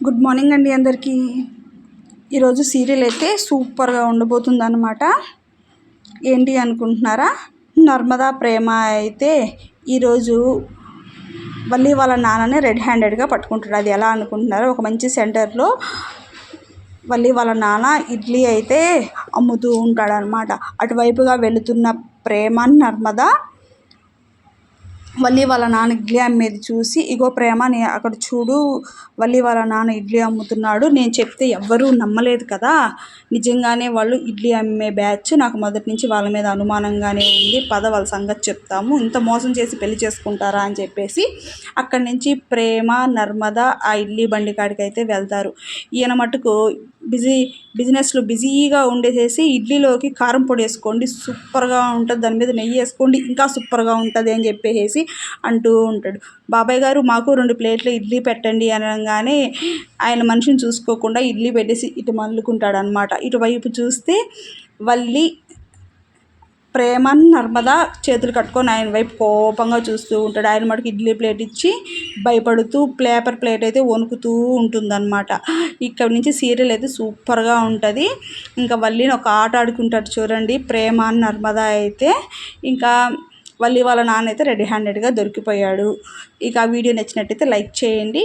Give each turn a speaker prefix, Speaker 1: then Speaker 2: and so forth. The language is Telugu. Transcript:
Speaker 1: గుడ్ మార్నింగ్ అండి అందరికీ. ఈరోజు సీరియల్ అయితే సూపర్గా ఉండబోతుంది అనమాట ఏంటి అనుకుంటున్నారా? నర్మదా ప్రేమ అయితే ఈరోజు మళ్ళీ వాళ్ళ నాన్నని రెడ్ హ్యాండెడ్గా పట్టుకుంటాడు అది ఎలా అనుకుంటున్నారో ఒక మంచి సెంటర్లో మళ్ళీ వాళ్ళ నాన్న ఇడ్లీ అయితే అమ్ముతూ ఉంటాడనమాట అటువైపుగా వెళుతున్న ప్రేమ నర్మద మళ్ళీ వాళ్ళ నాన్న ఇడ్లీ అమ్మేది చూసి ఇగో ప్రేమ నే అక్కడ చూడు మళ్ళీ వాళ్ళ నాన్న ఇడ్లీ అమ్ముతున్నాడు నేను చెప్తే ఎవ్వరూ నమ్మలేదు కదా. నిజంగానే వాళ్ళు ఇడ్లీ అమ్మే బ్యాచ్ నాకు మొదటి నుంచి వాళ్ళ మీద అనుమానంగానే ఉంది. పద వాళ్ళ సంగతి చెప్తాము. ఇంత మోసం చేసి పెళ్ళి చేసుకుంటారా? అని చెప్పేసి అక్కడి నుంచి ప్రేమ నర్మద ఆ ఇడ్లీ బండి కాడికి అయితే వెళ్తారు. ఈయన మటుకు బిజీ బిజినెస్లో బిజీగా ఉండేసేసి ఇడ్లీలోకి కారం పొడి వేసుకోండి. సూపర్గా ఉంటుంది. దాని మీద నెయ్యి వేసుకోండి. ఇంకా సూపర్గా ఉంటుంది అని చెప్పేసి అంటూ ఉంటాడు. బాబాయ్ గారు మాకు రెండు ప్లేట్లు ఇడ్లీ పెట్టండి అనగానే ఆయన మనిషిని చూసుకోకుండా ఇడ్లీ పెట్టేసి ఇటు మల్లుకుంటాడు అనమాట ఇటువైపు చూస్తే వల్లి ప్రేమన్ నర్మద చేతులు కట్టుకొని ఆయన వైపు కోపంగా చూస్తూ ఉంటాడు. ఆయన మటుకు ఇడ్లీ ప్లేట్ ఇచ్చి భయపడుతూ పేపర్ ప్లేట్ అయితే వణుకుతూ ఉంటుందన్నమాట. ఇక్కడ నుంచి సీరియల్ అయితే సూపర్గా ఉంటుంది. ఇంకా వల్లిని ఒక ఆట ఆడుకుంటాడు చూడండి. ప్రేమ నర్మద అయితే ఇంకా వల్లి వాళ్ళ నాన్న అయితే రెడీ హ్యాండెడ్గా దొరికిపోయాడు. ఇక ఆ వీడియో నచ్చినట్టయితే లైక్ చేయండి.